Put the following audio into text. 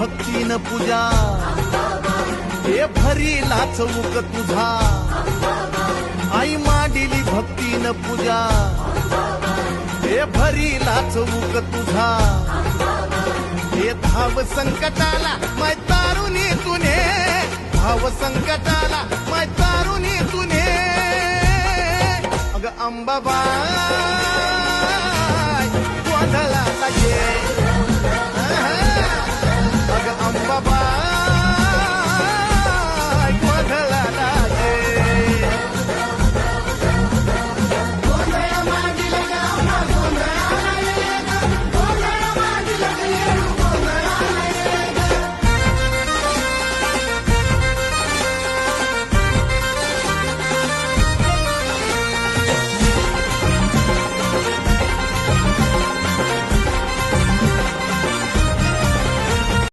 भक्तीन पूजा. हे भरी लाचवूक तुझा. आई माडिली भक्तीन पूजा. हे भरी लाचवूक तुझा. हे धाव संकटाला माय तारुणी तुने. भाव संकटाला माय तारुणी तुने. अग अंबाबा.